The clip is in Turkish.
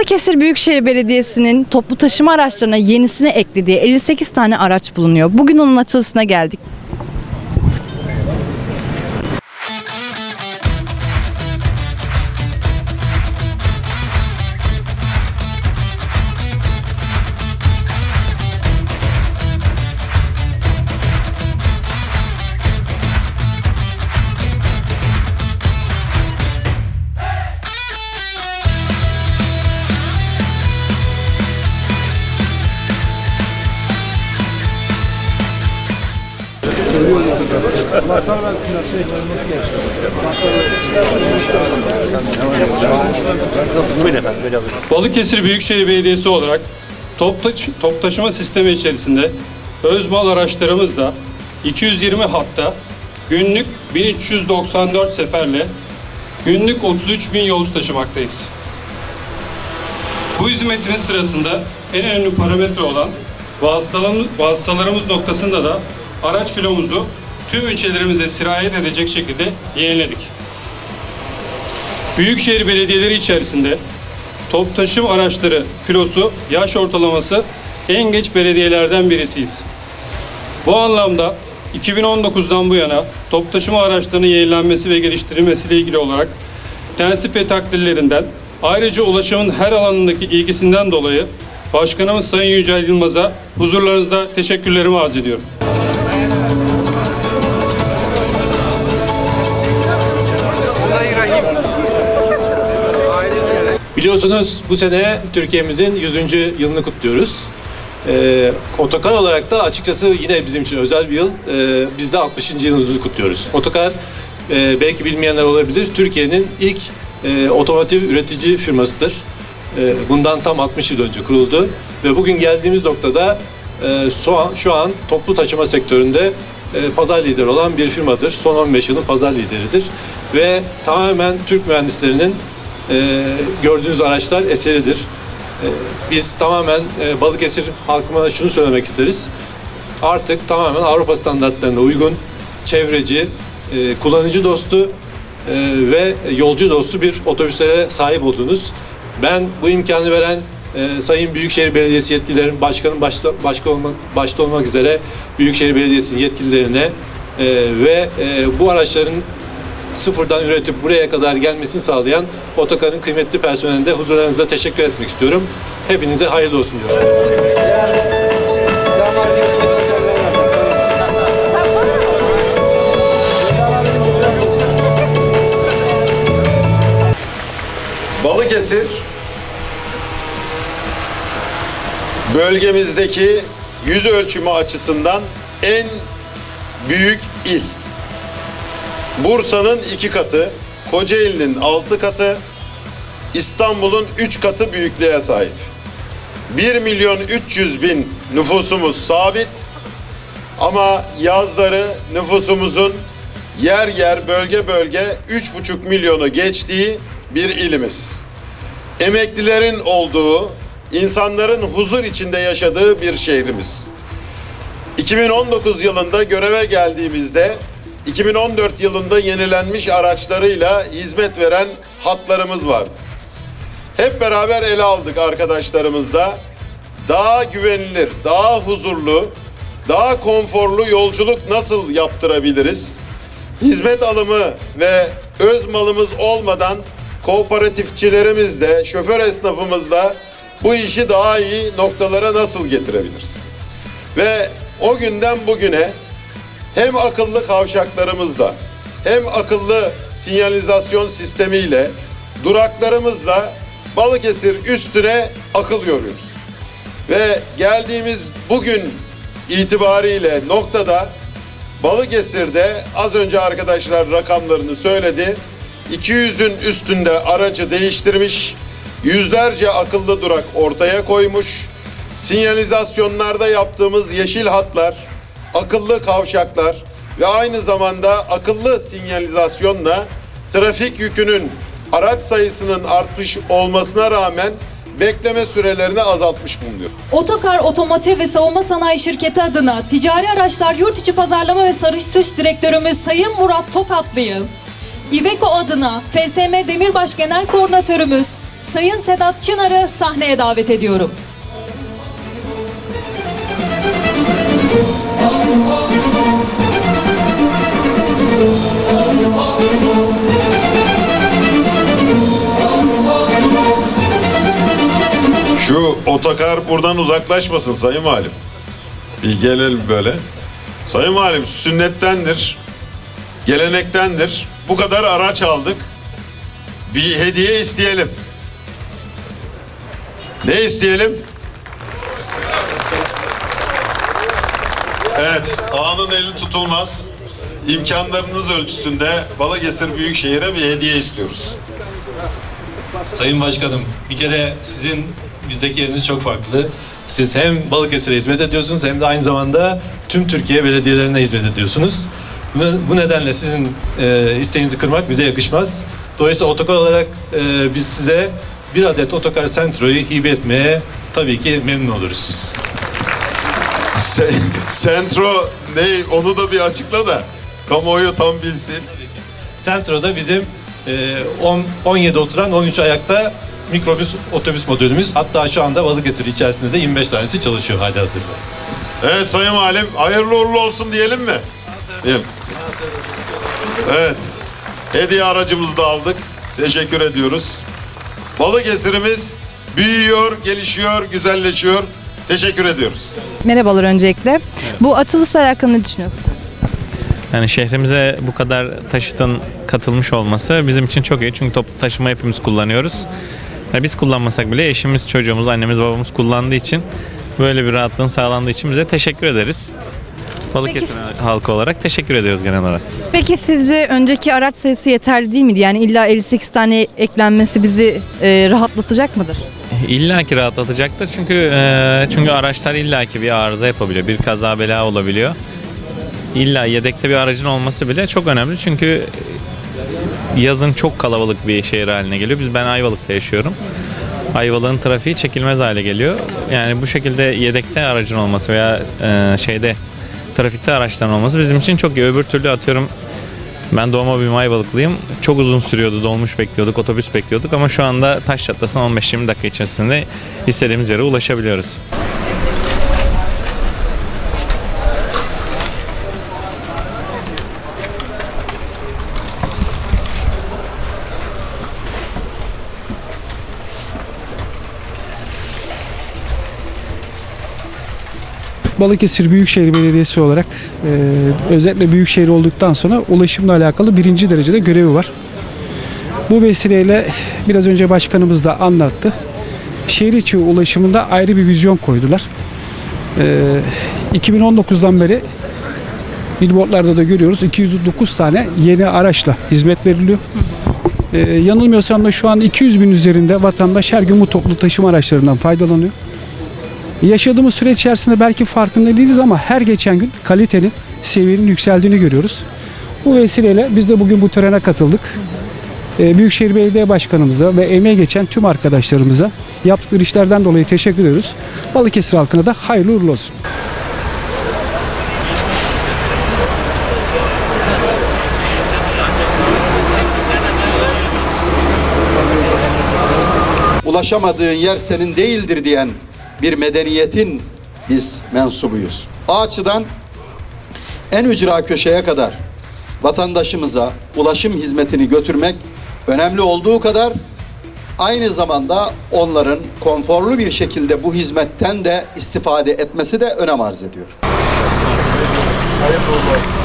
Balıkesir Büyükşehir Belediyesi'nin toplu taşıma araçlarına yenisini eklediği 58 tane araç bulunuyor. Bugün onun açılışına geldik. Balıkesir Büyükşehir Belediyesi olarak top, taş- top taşıma sistemi içerisinde özmal araçlarımızla 220 hatta günlük 1394 seferle günlük 33 bin yolcu taşımaktayız. Bu hizmetin sırasında en önemli parametre olan vasıtalarımız noktasında da araç filomuzu tüm ilçelerimize sirayet edecek şekilde yeniledik. Büyükşehir belediyeleri içerisinde Top taşım araçları filosu yaş ortalaması en geç belediyelerden birisiyiz. Bu anlamda 2019'dan bu yana top taşıma araçlarının yenilenmesi ve geliştirilmesiyle ilgili olarak tensip ve takdirlerinden ayrıca ulaşımın her alanındaki ilgisinden dolayı Başkanımız Sayın Yücel Yılmaz'a huzurlarınızda teşekkürlerimi arz ediyorum. Biliyorsunuz bu sene Türkiye'mizin 100. yılını kutluyoruz. Ee, otokar olarak da açıkçası yine bizim için özel bir yıl. Ee, biz de 60. yılımızı kutluyoruz. Otokar e, belki bilmeyenler olabilir. Türkiye'nin ilk e, otomotiv üretici firmasıdır. E, bundan tam 60 yıl önce kuruldu. Ve bugün geldiğimiz noktada e, şu an toplu taşıma sektöründe e, pazar lideri olan bir firmadır. Son 15 yılın pazar lideridir. Ve tamamen Türk mühendislerinin e, gördüğünüz araçlar eseridir. E, biz tamamen e, Balıkesir halkına şunu söylemek isteriz. Artık tamamen Avrupa standartlarına uygun, çevreci, e, kullanıcı dostu e, ve yolcu dostu bir otobüslere sahip oldunuz. Ben bu imkanı veren e, Sayın Büyükşehir Belediyesi yetkililerin, başkanın başta, başka olmak, başta olmak üzere Büyükşehir Belediyesi'nin yetkililerine e, ve e, bu araçların sıfırdan üretip buraya kadar gelmesini sağlayan otokarın kıymetli personeline de huzurlarınızda teşekkür etmek istiyorum. Hepinize hayırlı olsun diyorum. Balıkesir bölgemizdeki yüz ölçümü açısından en büyük il. Bursa'nın iki katı, Kocaeli'nin altı katı, İstanbul'un üç katı büyüklüğe sahip. 1 milyon 300 bin nüfusumuz sabit ama yazları nüfusumuzun yer yer bölge bölge 3,5 milyonu geçtiği bir ilimiz. Emeklilerin olduğu, insanların huzur içinde yaşadığı bir şehrimiz. 2019 yılında göreve geldiğimizde 2014 yılında yenilenmiş araçlarıyla hizmet veren hatlarımız vardı. Hep beraber ele aldık arkadaşlarımızla. Daha güvenilir, daha huzurlu, daha konforlu yolculuk nasıl yaptırabiliriz? Hizmet alımı ve öz malımız olmadan kooperatifçilerimizle, şoför esnafımızla bu işi daha iyi noktalara nasıl getirebiliriz? Ve o günden bugüne hem akıllı kavşaklarımızla hem akıllı sinyalizasyon sistemiyle duraklarımızla Balıkesir üstüne akıl yoruyoruz. Ve geldiğimiz bugün itibariyle noktada Balıkesir'de az önce arkadaşlar rakamlarını söyledi. 200'ün üstünde aracı değiştirmiş, yüzlerce akıllı durak ortaya koymuş. Sinyalizasyonlarda yaptığımız yeşil hatlar, akıllı kavşaklar ve aynı zamanda akıllı sinyalizasyonla trafik yükünün araç sayısının artmış olmasına rağmen bekleme sürelerini azaltmış bulunuyor. Otokar Otomotiv ve Savunma Sanayi Şirketi adına ticari araçlar yurt içi pazarlama ve satış direktörümüz Sayın Murat Tokatlı'yı, İveco adına FSM Demirbaş Genel Koordinatörümüz Sayın Sedat Çınar'ı sahneye davet ediyorum. Buradan uzaklaşmasın Sayın Valim. Bir gelelim böyle. Sayın Valim sünnettendir, gelenektendir. Bu kadar araç aldık. Bir hediye isteyelim. Ne isteyelim? Evet, ağanın eli tutulmaz. İmkanlarınız ölçüsünde Balıkesir Büyükşehir'e bir hediye istiyoruz. Sayın Başkanım, bir kere sizin bizdeki yeriniz çok farklı. Siz hem Balıkesir'e hizmet ediyorsunuz hem de aynı zamanda tüm Türkiye belediyelerine hizmet ediyorsunuz. Bu, nedenle sizin e, isteğinizi kırmak bize yakışmaz. Dolayısıyla otokar olarak e, biz size bir adet otokar Sentro'yu hibe etmeye tabii ki memnun oluruz. Se- Sentro ne onu da bir açıkla da kamuoyu tam bilsin. Sentro'da bizim e, 10, 17 oturan 13 ayakta mikrobüs otobüs modülümüz. Hatta şu anda Balıkesir içerisinde de 25 tanesi çalışıyor hali hazırda. Evet Sayın Valim hayırlı uğurlu olsun diyelim mi? Diyelim. Evet. Hediye aracımızı da aldık. Teşekkür ediyoruz. Balıkesir'imiz büyüyor, gelişiyor, güzelleşiyor. Teşekkür ediyoruz. Merhabalar öncelikle. Bu açılışla alakalı ne düşünüyorsunuz? Yani şehrimize bu kadar taşıtın katılmış olması bizim için çok iyi. Çünkü toplu taşıma hepimiz kullanıyoruz. Yani biz kullanmasak bile eşimiz, çocuğumuz, annemiz, babamız kullandığı için böyle bir rahatlığın sağlandığı için bize teşekkür ederiz. Balıkesir halkı olarak teşekkür ediyoruz genel olarak. Peki sizce önceki araç sayısı yeterli değil miydi? Yani illa 58 tane eklenmesi bizi e, rahatlatacak mıdır? İlla ki rahatlatacaktır çünkü e, çünkü araçlar illaki bir arıza yapabiliyor, bir kaza bela olabiliyor. İlla yedekte bir aracın olması bile çok önemli çünkü yazın çok kalabalık bir şehir haline geliyor. Biz ben Ayvalık'ta yaşıyorum. Ayvalık'ın trafiği çekilmez hale geliyor. Yani bu şekilde yedekte aracın olması veya e, şeyde trafikte araçların olması bizim için çok iyi. Öbür türlü atıyorum ben doğma büyüme Ayvalıklıyım. Çok uzun sürüyordu. Dolmuş bekliyorduk, otobüs bekliyorduk ama şu anda taş çatlasın 15-20 dakika içerisinde istediğimiz yere ulaşabiliyoruz. Balıkesir Büyükşehir Belediyesi olarak e, özellikle büyükşehir olduktan sonra ulaşımla alakalı birinci derecede görevi var. Bu vesileyle biraz önce başkanımız da anlattı. Şehir içi ulaşımında ayrı bir vizyon koydular. E, 2019'dan beri billboardlarda da görüyoruz 209 tane yeni araçla hizmet veriliyor. E, yanılmıyorsam da şu an 200 bin üzerinde vatandaş her gün bu toplu taşıma araçlarından faydalanıyor. Yaşadığımız süreç içerisinde belki farkında değiliz ama her geçen gün kalitenin, seviyenin yükseldiğini görüyoruz. Bu vesileyle biz de bugün bu törene katıldık. Ee, Büyükşehir Belediye Başkanımıza ve emeği geçen tüm arkadaşlarımıza yaptıkları işlerden dolayı teşekkür ediyoruz. Balıkesir halkına da hayırlı uğurlu olsun. ulaşamadığın yer senin değildir diyen bir medeniyetin biz mensubuyuz. O açıdan en ücra köşeye kadar vatandaşımıza ulaşım hizmetini götürmek önemli olduğu kadar aynı zamanda onların konforlu bir şekilde bu hizmetten de istifade etmesi de önem arz ediyor. Hayırlı olsun.